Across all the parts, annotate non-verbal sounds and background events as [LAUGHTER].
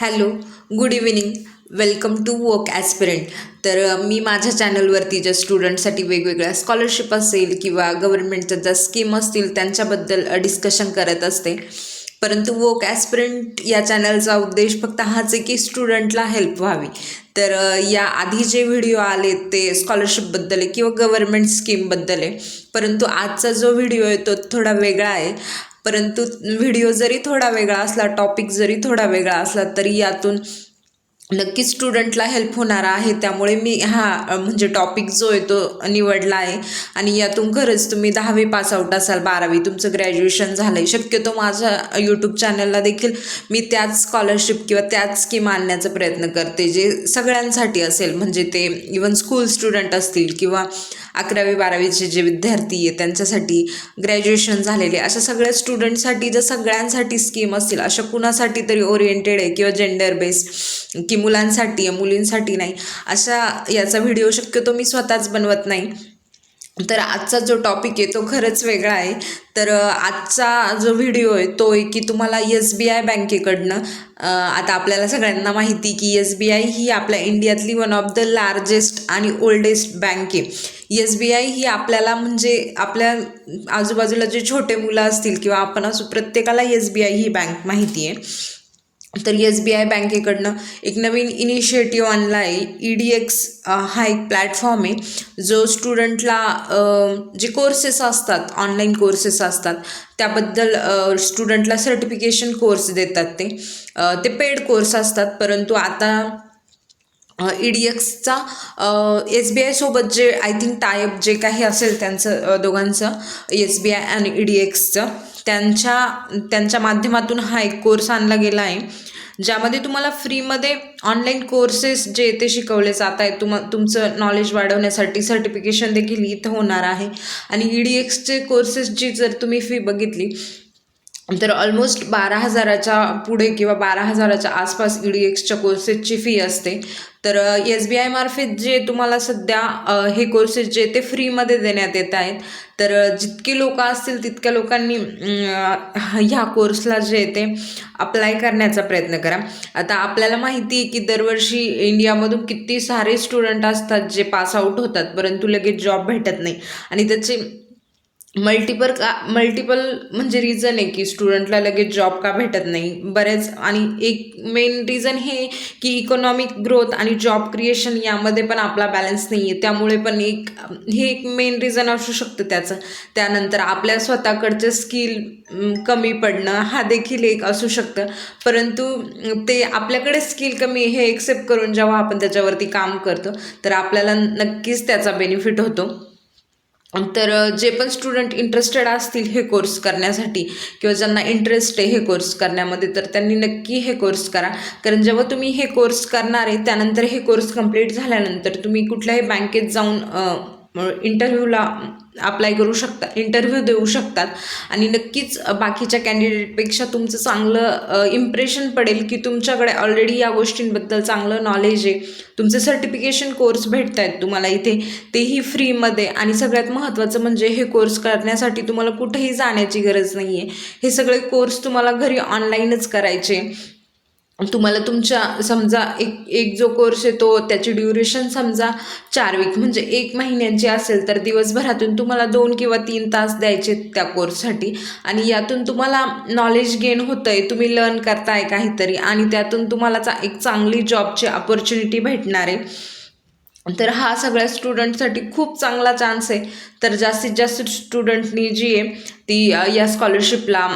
Hello good evening. Welcome to woke aspirant. तर मी माझ्या चॅनलवरती ज्या स्टुडंटसाठी वेगवेगळ्या स्कॉलरशिप असेल किंवा गव्हर्नमेंटच्या ज्या स्कीम असतील त्यांच्याबद्दल डिस्कशन करत असते. परंतु वोक ॲस्पिरंट या चॅनलचा उद्देश फक्त हाच आहे की स्टुडंटला हेल्प व्हावी. तर या आधी जे व्हिडिओ आले ते स्कॉलरशिपबद्दल आहे किंवा गव्हर्नमेंट स्कीमबद्दल आहे. परंतु आजचा जो व्हिडिओ आहे तो थोडा वेगळा आहे. परंतु व्हिडिओ जरी थोडा वेगळा असला टॉपिक जरी थोडा वेगळा असला तरी यातून नक्कीच स्टुडंटला हेल्प होणार आहे. त्यामुळे मी हा म्हणजे टॉपिक जो आहे तो निवडला आहे. आणि यातून खरंच तुम्ही दहावी पास आउट असाल बारावी तुमचं ग्रॅज्युएशन झालं आहे शक्यतो माझ्या यूट्यूब चॅनलला देखील मी त्याच स्कॉलरशिप किंवा त्याच स्कीम आणण्याचा प्रयत्न करते जे सगळ्यांसाठी असेल. म्हणजे ते इवन स्कूल स्टुडंट असतील किंवा अकरावी बारावीचे जे विद्यार्थी आहे त्यांच्यासाठी ग्रॅज्युएशन झालेले अशा सगळ्या स्टुडंटसाठी जर सगळ्यांसाठी स्कीम असतील अशा कुणासाठी तरी ओरिएंटेड आहे किंवा जेंडर बेस की मुलांसाठी आहे मुलींसाठी नाही. अशा याचा व्हिडिओ शक्यतो मी स्वतःच बनवत नाही. तर आजचा जो टॉपिक आहे तो खरंच वेगळा आहे. तर आजचा जो व्हिडिओ आहे तो आहे की तुम्हाला एस बी आय बँकेकडनं आता आपल्याला सगळ्यांना माहिती की एस बी आय ही आपल्या इंडियातली वन ऑफ द लार्जेस्ट आणि ओल्डेस्ट बँक आहे. एस बी आय ही आपल्याला म्हणजे आपल्या आजूबाजूला जे छोटे मुलं असतील किंवा आपण असो प्रत्येकाला एस बी आय ही बँक माहिती आहे. तर एस बी आय बँकेकडनं एक नवीन इनिशिएटिव्ह आणला आहे ई डी एक्स हा एक प्लॅटफॉर्म आहे. जो स्टुडंटला जे कोर्सेस असतात ऑनलाईन कोर्सेस असतात त्याबद्दल स्टुडंटला सर्टिफिकेशन कोर्स देतात ते. ते पेड कोर्स असतात परंतु आता ई डी एक्सचा एस बी आयसोबत जे आय थिंक टायअप जे काही असेल त्यांचं दोघांचं एस बी आय आणि ई डी एक्सचं त्यांच्या त्यांच्या माध्यमातून हा एक कोर्स आणला गेला आहे. ज्यामध्ये तुम्हाला फ्रीमध्ये ऑनलाईन कोर्सेस जे ते शिकवले जात आहेत. तुम तुमचं नॉलेज वाढवण्यासाठी सर्टिफिकेशन देखील इथं होणार आहे. आणि ई डी एक्सचे कोर्सेसची जर तुम्ही फी बघितली तर ऑलमोस्ट बारा हजाराच्या पुढे किंवा बारा हजाराच्या आसपास ई डी एक्सच्या कोर्सेसची फी असते. तर एस बी आयमार्फत जे तुम्हाला सध्या हे कोर्सेस जे ते फ्रीमध्ये देण्यात येत आहेत. तर जितके जितकी लोकं असतील तितक्या लोकांनी ह्या कोर्सला जे ते अप्लाय करण्याचा प्रयत्न करा. आता आपल्याला माहिती आहे की दरवर्षी इंडियामधून किती सारे स्टुडंट असतात जे पास आऊट होतात परंतु लगेच जॉब भेटत नाही. आणि त्याचे मल्टिपल का मल्टिपल म्हणजे रिझन आहे की स्टुडंटला लगेच जॉब का भेटत नाही. बरेच आणि एक मेन रिझन हे की इकॉनॉमिक ग्रोथ आणि जॉब क्रिएशन यामध्ये पण आपला बॅलन्स नाही आहे त्यामुळे पण एक हे एक मेन रिझन असू शकतं त्याचं. त्यानंतर आपल्या स्वतःकडचं स्किल कमी पडणं हा देखील एक असू शकतं. परंतु ते आपल्याकडे स्किल कमी हे एक्सेप्ट करून जेव्हा आपण त्याच्यावरती काम करतो तर आपल्याला नक्कीच त्याचा बेनिफिट होतो. तर जे पण स्टुडंट इंटरेस्टेड असतील हे कोर्स करण्यासाठी किंवा ज्यांना इंटरेस्ट आहे हे कोर्स करण्यामध्ये तर त्यांनी नक्की हे कोर्स करा. कारण जेव्हा तुम्ही हे कोर्स करणार आहे त्यानंतर हे कोर्स कंप्लीट झाल्यानंतर तुम्ही कुठल्याही बँकेत जाऊन इंटरव्ह्यूला अप्लाय करू शकता इंटरव्ह्यू देऊ शकतात. आणि नक्कीच बाकीच्या कॅन्डिडेटपेक्षा तुमचं चांगलं इम्प्रेशन पडेल की तुमच्याकडे ऑलरेडी या गोष्टींबद्दल चांगलं नॉलेज आहे. तुमचे सर्टिफिकेशन कोर्स भेटत आहेत तुम्हाला इथे तेही फ्रीमध्ये आणि सगळ्यात महत्त्वाचं म्हणजे हे कोर्स करण्यासाठी तुम्हाला कुठेही जाण्याची गरज नाही आहे हे सगळे कोर्स तुम्हाला घरी ऑनलाईनच करायचे. तुम्हाला तुमच्या समजा एक एक जो कोर्स आहे तो त्याची ड्युरेशन समजा चार वीक म्हणजे एक महिन्याची असेल तर दिवसभरातून तुम्हाला दोन किंवा तीन तास द्यायचे त्या कोर्ससाठी आणि यातून तुम्हाला नॉलेज गेन होतं आहे तुम्ही लर्न करताय काहीतरी आणि त्यातून तुम्हाला चा एक चांगली जॉबची अपॉर्च्युनिटी भेटणार आहे. तर हा सगळ्या स्टुडंटसाठी खूप चांगला चान्स आहे. तर जास्तीत जास्त स्टुडंटनी जी आहे ती या स्कॉलरशिपला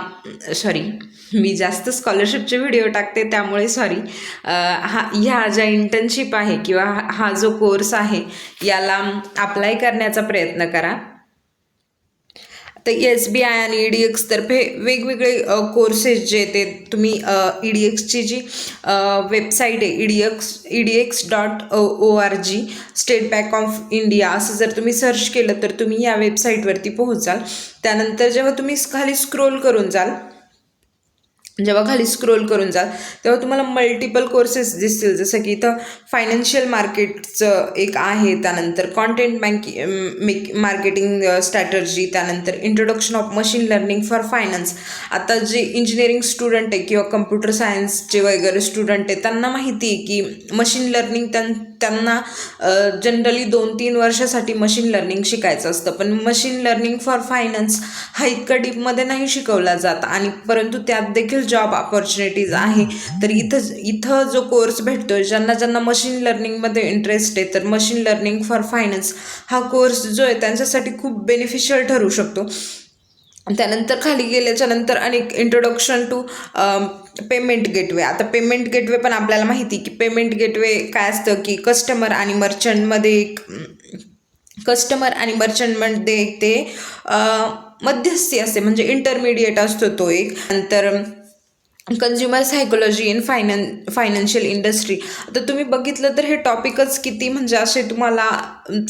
सॉरी [LAUGHS] मी जास्त स्कॉलरशिपचे व्हिडिओ टाकते त्यामुळे सॉरी हा ह्या ज्या इंटर्नशिप आहे किंवा हा हा जो कोर्स आहे याला अप्लाय करण्याचा प्रयत्न करा. तर एस बी आय आणि ई डी एक्सतर्फे वेगवेगळे कोर्सेस जे ते तुम्ही ई डी एक्सची जी वेबसाईट आहे E D X E D X dot O R G State Bank of India असं जर तुम्ही सर्च केलं तर तुम्ही या वेबसाईटवरती पोहोचाल. त्यानंतर जेव्हा तुम्ही खाली स्क्रोल करून जाल जेव्हा खाली स्क्रोल करून जाल तेव्हा तुम्हाला मल्टिपल कोर्सेस दिसतील. जसं की इथं फायनान्शियल मार्केटचं एक आहे त्यानंतर कॉन्टेंट बँकी मेक मार्केटिंग स्ट्रॅटर्जी त्यानंतर introduction of machine learning for finance आता जे इंजिनिअरिंग स्टुडंट आहे किंवा कम्प्युटर सायन्सचे वगैरे स्टुडंट आहे त्यांना माहिती आहे की मशीन लर्निंग त्यां त्यांना जनरली दोन तीन वर्षासाठी मशीन लर्निंग शिकायचं असतं. पण मशीन लर्निंग फॉर फायनान्स हा इतका डीपमध्ये नाही शिकवला जात आणि परंतु त्यात देखील जॉब ऑपॉर्च्युनिटीज आहे. तर इथं इथं जो कोर्स भेटतो ज्यांना ज्यांना मशीन लर्निंगमध्ये इंटरेस्ट आहे तर मशीन लर्निंग फॉर फायनान्स हा कोर्स जो आहे त्यांच्यासाठी खूप बेनिफिशियल ठरू शकतो. त्यानंतर खाली गेल्याच्यानंतर अनेक इंट्रोडक्शन टू पेमेंट गेटवे आता पेमेंट गेटवे पण आपल्याला माहिती की पेमेंट गेटवे काय असतं की कस्टमर आणि मर्चंटमध्ये एक कस्टमर आणि मर्चंटमध्ये एक ते मध्यस्थी असते. म्हणजे इंटरमिडिएट असतो तो एक. नंतर consumer psychology in finan financial industry आता तुम्ही बघितलं तर हे टॉपिकच किती म्हणजे असे तुम्हाला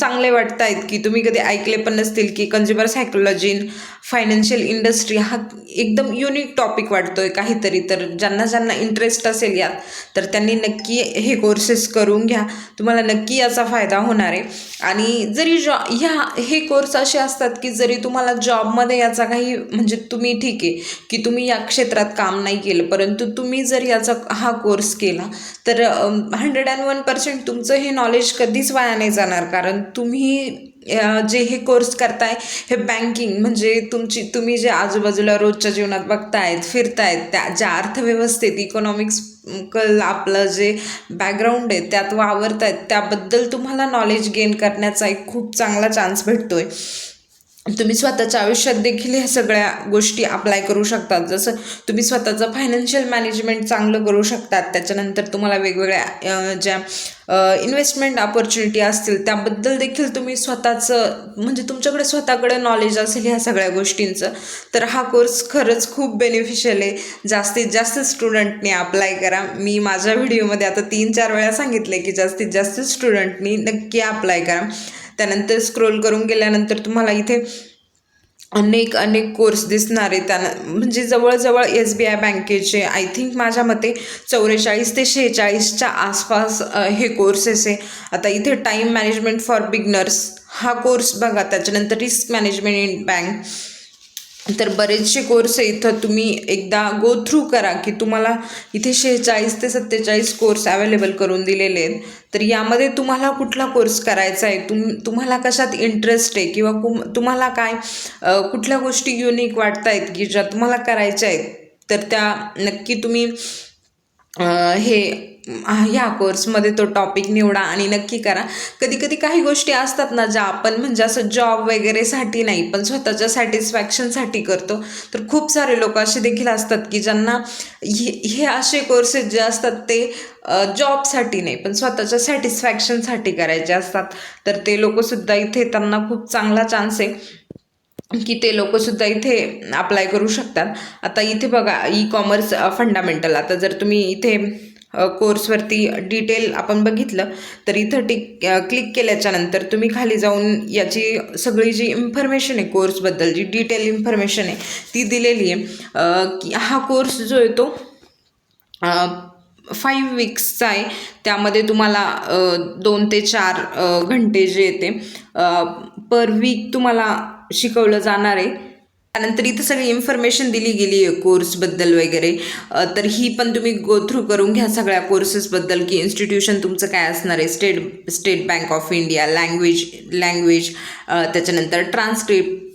चांगले वाटत आहेत की तुम्ही कधी ऐकले पण नसतील की consumer psychology in financial industry हा एकदम युनिक टॉपिक वाटतोय काहीतरी. तर ज्यांना ज्यांना इंटरेस्ट असेल यात तर त्यांनी नक्की हे कोर्सेस करून घ्या. तुम्हाला नक्की याचा फायदा होणार आहे. आणि जरी जॉ ह्या हे कोर्स असे असतात की जरी तुम्हाला जॉबमध्ये याचा काही म्हणजे तुम्ही ठीक आहे की तुम्ही या क्षेत्रात काम नाही केलं परंतु तुम्ही जर याचा हा कोर्स केला तर हंड्रेड अँड वन पर्सेंट तुमचं हे नॉलेज कधीच वाया नाही जाणार. कारण तुम्ही जे हे कोर्स करताय हे बँकिंग म्हणजे तुमची तुम्ही जे आजूबाजूला रोजच्या जीवनात बघतायत फिरतायत त्या ज्या अर्थव्यवस्थेत इकॉनॉमिक्स कल आपलं जे बॅकग्राऊंड आहे त्यात वावरत आहेत त्याबद्दल तुम्हाला नॉलेज गेन करण्याचा एक खूप चांगला चान्स भेटतो आहे तुम्ही स्वतःच्या आयुष्यात देखील ह्या सगळ्या गोष्टी अप्लाय करू शकतात. जसं तुम्ही स्वतःचं फायनान्शियल मॅनेजमेंट चांगलं करू शकतात. त्याच्यानंतर तुम्हाला वेगवेगळ्या ज्या इन्व्हेस्टमेंट ऑपॉर्च्युनिटी असतील त्याबद्दल देखील तुम्ही स्वतःचं म्हणजे तुमच्याकडे स्वतःकडे नॉलेज असेल ह्या सगळ्या गोष्टींचं तर हा कोर्स खरंच खूप बेनिफिशियल आहे. जास्तीत जास्त स्टुडंटनी अप्लाय करा. मी माझ्या व्हिडिओमध्ये आता तीन चार वेळा सांगितले की जास्तीत जास्त स्टुडंटनी नक्की अप्लाय करा. त्यानंतर स्क्रोल करून गेल्यानंतर तुम्हाला इथे अनेक अनेक कोर्स दिसणार आहे त्यांना म्हणजे जवळजवळ एस बी आय बँकेचे आय थिंक माझ्या मते चौवेचाळीस ते शेहेचाळीसच्या आसपास हे कोर्सेस आहे. आता इथे टाईम मॅनेजमेंट फॉर बिगनर्स हा कोर्स बघा. त्याच्यानंतर रिस्क मॅनेजमेंट इन बँक तर बरेचसे कोर्स आहे इथं. तुम्ही एकदा गो थ्रू करा की तुम्हाला इथे शेहेचाळीस ते सत्तेचाळीस कोर्स अवेलेबल करून दिलेले आहेत. तर यामध्ये तुम्हाला कुठला कोर्स करायचा आहे? तुम तुम्हाला कशात इंटरेस्ट आहे? किंवा कुम तुम्हाला काय कुठल्या गोष्टी युनिक वाटत आहेत की ज्या तुम्हाला करायच्या आहेत? तर त्या नक्की तुम्ही हे ह्या कोर्समध्ये तो टॉपिक निवडा आणि नक्की करा. कधी कधी काही गोष्टी असतात ना ज्या आपण म्हणजे असं जॉब वगैरेसाठी नाही पण स्वतःच्या सॅटिस्फॅक्शनसाठी करतो. तर खूप सारे लोक असे देखील असतात की ज्यांना हे हे असे कोर्सेस जे असतात ते जॉबसाठी नाही पण स्वतःच्या सॅटिस्फॅक्शनसाठी करायचे असतात. तर ते लोकसुद्धा इथे त्यांना खूप चांगला चान्स आहे की ते लोकसुद्धा इथे अप्लाय करू शकतात. आता इथे बघा ई कॉमर्स फंडामेंटल आता जर तुम्ही इथे कोर्सवरती डिटेल आपण बघितलं तर इथं टिक क्लिक केल्याच्यानंतर तुम्ही खाली जाऊन याची सगळी जी इन्फॉर्मेशन आहे कोर्सबद्दल जी डिटेल इन्फॉर्मेशन आहे ती दिलेली आहे. की हा कोर्स जो आहे तो फाईव्ह वीक्सचा आहे. त्यामध्ये तुम्हाला दोन ते चार घंटे जे येते पर वीक तुम्हाला शिकवलं जाणार आहे. त्यानंतर इथं सगळी इन्फॉर्मेशन दिली गेली आहे कोर्सबद्दल वगैरे. तर ही पण तुम्ही गो थ्रू करून घ्या सगळ्या कोर्सेसबद्दल की इन्स्टिट्यूशन तुमचं काय असणार आहे? State state bank of India language language त्याच्यानंतर ट्रान्सक्रिप्ट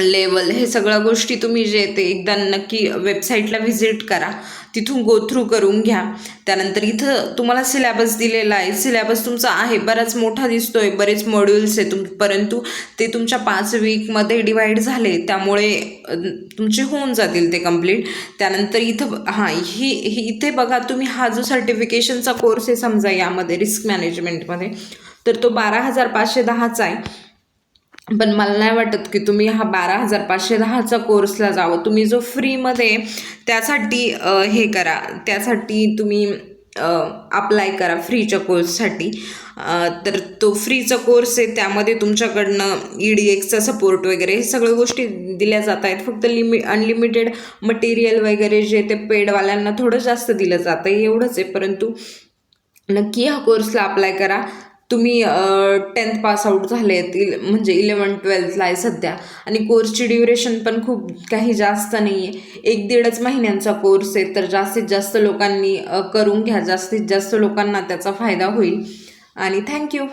लेवल हे सगळ्या गोष्टी तुम्ही जे ते एकदा नक्की वेबसाईटला व्हिजिट करा. तिथून गो थ्रू करून घ्या. त्यानंतर इथं तुम्हाला सिलॅबस दिलेला आहे. सिलॅबस तुमचा आहे. बराच मोठा दिसतो आहे बरेच मॉड्यूल्स आहे तुम परंतु ते तुमच्या पाच वीकमध्ये डिवाईड झाले. त्यामुळे तुमचे होऊन जातील ते कंप्लीट त्यानंतर इथं हां ही ही इथे बघा तुम्ही हा जो सर्टिफिकेशनचा कोर्स आहे समजा यामध्ये रिस्क मॅनेजमेंटमध्ये तर तो बारा हजार पाचशे दहाचा आहे. पण मला नाही वाटत की तुम्ही हा बारा हजार पाचशे दहाचा कोर्सला जावं. तुम्ही जो फ्रीमध्ये त्यासाठी हे करा. त्यासाठी तुम्ही अप्लाय करा फ्रीच्या कोर्ससाठी. तर तो फ्रीचा कोर्स आहे त्यामध्ये तुमच्याकडनं ई डी एक्सचा सपोर्ट वगैरे हे सगळ्या गोष्टी दिल्या जात आहेत. फक्त लिमि अनलिमिटेड मटेरियल वगैरे जे ते पेडवाल्यांना थोडं जास्त दिलं जातं एवढंच आहे. परंतु नक्की ह्या कोर्सला अप्लाय करा. तुम्ही टेन्थ पासआऊट झाले आहेत म्हणजे इलेवन ट्वेल्थला आहे सध्या. आणि कोर्सची ड्युरेशन पण खूप काही जास्त नाही आहे एक दीडच महिन्यांचा कोर्स आहे तर जास्तीत जास्त लोकांनी करून घ्या. जास्तीत जास्त लोकांना त्याचा फायदा होईल. आणि थँक्यू